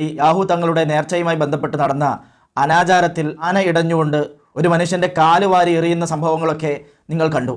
Yahoo തങ്ങളുടെ നേർച്ചയുമായി ബന്ധപ്പെട്ട് നടന്ന അനാചാരത്തിൽ ആന ഇടഞ്ഞുകൊണ്ട് ഒരു മനുഷ്യന്റെ കാലുവാരി എറിയുന്ന സംഭവങ്ങളൊക്കെ നിങ്ങൾ കണ്ടു.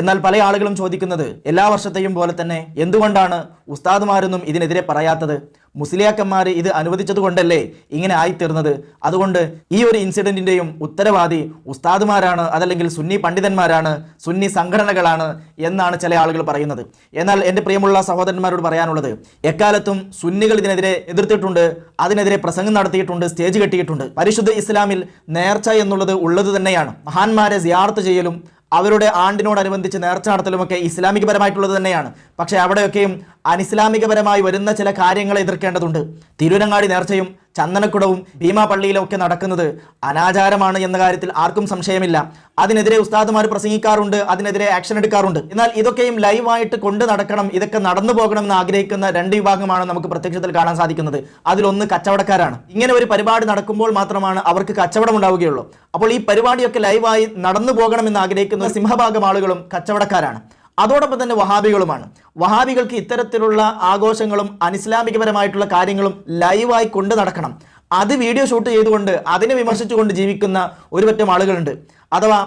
എന്നാൽ പല ആളുകളും ചോദിക്കുന്നത് എല്ലാ വർഷത്തെയും പോലെ തന്നെ എന്തുകൊണ്ടാണ് ഉസ്താദുമാരൊന്നും ഇതിനെതിരെ പറയാത്തത്? മുസ്ലിയാക്കന്മാർ ഇത് അനുവദിച്ചത് കൊണ്ടല്ലേ ഇങ്ങനെ ആയിത്തീർന്നത്? അതുകൊണ്ട് ഈ ഒരു ഇൻസിഡന്റിന്റെയും ഉത്തരവാദി ഉസ്താദുമാരാണ് അതല്ലെങ്കിൽ സുന്നി പണ്ഡിതന്മാരാണ് സുന്നി സംഘടനകളാണ് എന്നാണ് ചില ആളുകൾ പറയുന്നത്. എന്നാൽ എന്റെ പ്രിയമുള്ള സഹോദരന്മാരോട് പറയാനുള്ളത് എക്കാലത്തും സുന്നികൾ ഇതിനെതിരെ എതിർത്തിട്ടുണ്ട് അതിനെതിരെ പ്രസംഗം നടത്തിയിട്ടുണ്ട് സ്റ്റേജ് കെട്ടിയിട്ടുണ്ട്. പരിശുദ്ധ ഇസ്ലാമിൽ നേർച്ച എന്നുള്ളത് ഉള്ളത് തന്നെയാണ്. മഹാന്മാരെ സിയാർത്ത് ചെയ്യലും അവരുടെ ആണ്ടിനോടനുബന്ധിച്ച് നേർച്ച നടത്തലുമൊക്കെ ഇസ്ലാമികപരമായിട്ടുള്ളത് തന്നെയാണ്. പക്ഷേ അവിടെയൊക്കെയും അനിസ്ലാമികപരമായി വരുന്ന ചില കാര്യങ്ങളെ എതിർക്കേണ്ടതുണ്ട്. തിരുവനങ്ങാടി നേർച്ചയും ചന്ദനക്കുടവും ഭീമാ പള്ളിയിലും ഒക്കെ നടക്കുന്നത് അനാചാരമാണ് എന്ന കാര്യത്തിൽ ആർക്കും സംശയമില്ല. അതിനെതിരെ ഉസ്താദുമാർ പ്രസംഗിക്കാറുണ്ട് അതിനെതിരെ ആക്ഷൻ എടുക്കാറുണ്ട്. എന്നാൽ ഇതൊക്കെയും ലൈവായിട്ട് കൊണ്ടു നടക്കണം ഇതൊക്കെ നടന്നു പോകണം എന്ന് ആഗ്രഹിക്കുന്ന രണ്ട് വിഭാഗമാണ് നമുക്ക് പ്രത്യക്ഷത്തിൽ കാണാൻ സാധിക്കുന്നത്. അതിലൊന്ന് കച്ചവടക്കാരാണ്. ഇങ്ങനെ ഒരു പരിപാടി നടക്കുമ്പോൾ മാത്രമാണ് അവർക്ക് കച്ചവടം ഉണ്ടാവുകയുള്ളൂ. അപ്പോൾ ഈ പരിപാടിയൊക്കെ ലൈവായി നടന്നു പോകണമെന്ന് ആഗ്രഹിക്കുന്ന സിംഹഭാഗം ആളുകളും കച്ചവടക്കാരാണ്. അതോടൊപ്പം തന്നെ വഹാബികളുമാണ്. വഹാബികൾക്ക് ഇത്തരത്തിലുള്ള ആഘോഷങ്ങളും അനിസ്ലാമികപരമായിട്ടുള്ള കാര്യങ്ങളും ലൈവായി കൊണ്ട് നടക്കണം. അത് വീഡിയോ ഷൂട്ട് ചെയ്തുകൊണ്ട് അതിനെ വിമർശിച്ചുകൊണ്ട് ജീവിക്കുന്ന ഒരുപറ്റം ആളുകളുണ്ട്. അഥവാ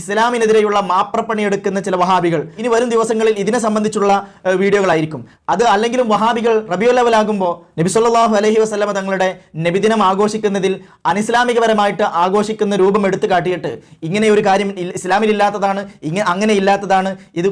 ഇസ്ലാമിനെതിരെയുള്ള മാപ്രപ്പണി എടുക്കുന്ന ചില വഹാബികൾ. ഇനി വരും ദിവസങ്ങളിൽ ഇതിനെ സംബന്ധിച്ചുള്ള വീഡിയോകളായിരിക്കും. അത് അല്ലെങ്കിലും വഹാബികൾ റബിയുല്ലവലാകുമ്പോൾ നബി സല്ലല്ലാഹു അലൈഹി വസല്ലമ തങ്ങളുടെ നബിദിനം ആഘോഷിക്കുന്നതിൽ അനിസ്ലാമികപരമായിട്ട് ആഘോഷിക്കുന്ന രൂപം എടുത്തു കാട്ടിയിട്ട് ഇങ്ങനെ ഒരു കാര്യം ഇസ്ലാമിലില്ലാത്തതാണ് ഇങ്ങനെ അങ്ങനെ ഇല്ലാത്തതാണ് ഇത്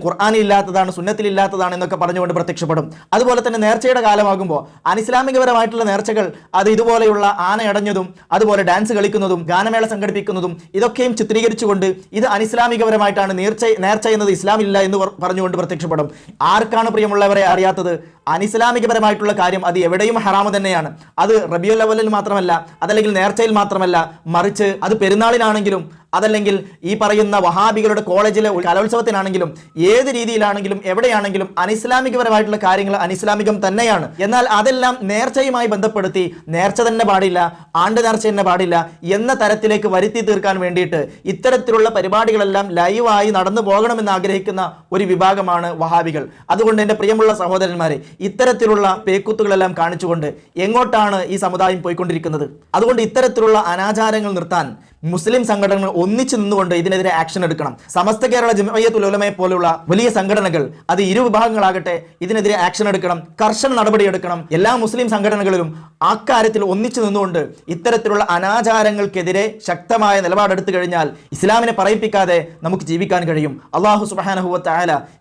സുന്നത്തിൽ ഇല്ലാത്തതാണ് എന്നൊക്കെ പറഞ്ഞുകൊണ്ട് പ്രത്യക്ഷപ്പെടും. അതുപോലെ തന്നെ നേർച്ചയുടെ കാലമാകുമ്പോൾ അനിസ്ലാമികപരമായിട്ടുള്ള നേർച്ചകൾ അത് ഇതുപോലെയുള്ള ആനയടഞ്ഞതും അതുപോലെ ഡാൻസ് കളിക്കുന്നതും ഗാനമേള സംഘടിപ്പിക്കുന്നതും ഇതൊക്കെയും ചിത്രീകരിച്ചുകൊണ്ട് ഇത് അനിസ്ലാമികപരമായിട്ടാണ് നേർച്ച നേർച്ച എന്നത് ഇസ്ലാമില്ല എന്ന് പറ- പറഞ്ഞുകൊണ്ട് പ്രത്യക്ഷപ്പെടും. ആർക്കാണ് പ്രിയമുള്ളവരെ അറിയാത്തത്? അനിസ്ലാമികപരമായിട്ടുള്ള കാര്യം അത് എവിടെയും ഹറാമ് തന്നെയാണ്. അത് റബിയുൽ അവലിൽ മാത്രമല്ല അതല്ലെങ്കിൽ നേർച്ചയിൽ മാത്രമല്ല മറിച്ച് അത് പെരുന്നാളിനാണെങ്കിലും അതല്ലെങ്കിൽ ഈ പറയുന്ന വഹാബികളുടെ കോളേജിലെ കലോത്സവത്തിനാണെങ്കിലും ഏത് രീതിയിലാണെങ്കിലും എവിടെയാണെങ്കിലും അനിസ്ലാമികപരമായിട്ടുള്ള കാര്യങ്ങൾ അനിസ്ലാമികം തന്നെയാണ്. എന്നാൽ അതെല്ലാം നേർച്ചയുമായി ബന്ധപ്പെടുത്തി നേർച്ച തന്നെ പാടില്ല ആണ്ട് നേർച്ച തന്നെ പാടില്ല എന്ന തരത്തിലേക്ക് വരുത്തി തീർക്കാൻ വേണ്ടിയിട്ട് ഇത്തരത്തിലുള്ള പരിപാടികളെല്ലാം ലൈവായി നടന്നു പോകണമെന്ന് ആഗ്രഹിക്കുന്ന ഒരു വിഭാഗമാണ് വഹാബികൾ. അതുകൊണ്ട് എന്റെ പ്രിയമുള്ള സഹോദരന്മാരെ ഇത്തരത്തിലുള്ള പേക്കുത്തുകളെല്ലാം കാണിച്ചുകൊണ്ട് എങ്ങോട്ടാണ് ഈ സമുദായം പോയിക്കൊണ്ടിരിക്കുന്നത്? അതുകൊണ്ട് ഇത്തരത്തിലുള്ള അനാചാരങ്ങൾ നിർത്താൻ മുസ്ലിം സംഘടനകൾ ഒന്നിച്ചു നിന്നുകൊണ്ട് ഇതിനെതിരെ ആക്ഷൻ എടുക്കണം. സമസ്ത കേരള ജമയത്തുൽ ഉലമയെ പോലുള്ള വലിയ സംഘടനകൾ അത് ഇരു വിഭാഗങ്ങളാകട്ടെ ഇതിനെതിരെ ആക്ഷൻ എടുക്കണം കർശന നടപടിയെടുക്കണം എല്ലാ മുസ്ലിം സംഘടനകളിലും അക്കാര്യത്തിൽ ഒന്നിച്ചു നിന്നുകൊണ്ട് ഇത്തരത്തിലുള്ള അനാചാരങ്ങൾക്കെതിരെ ശക്തമായ നിലപാടെടുത്തു കഴിഞ്ഞാൽ ഇസ്ലാമിനെ പറയിപ്പിക്കാതെ നമുക്ക് ജീവിക്കാൻ കഴിയും. അള്ളാഹു സുബാനഹുവ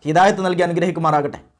ഹിദായത്ത് നൽകി അനുഗ്രഹിക്കുമാറാകട്ടെ.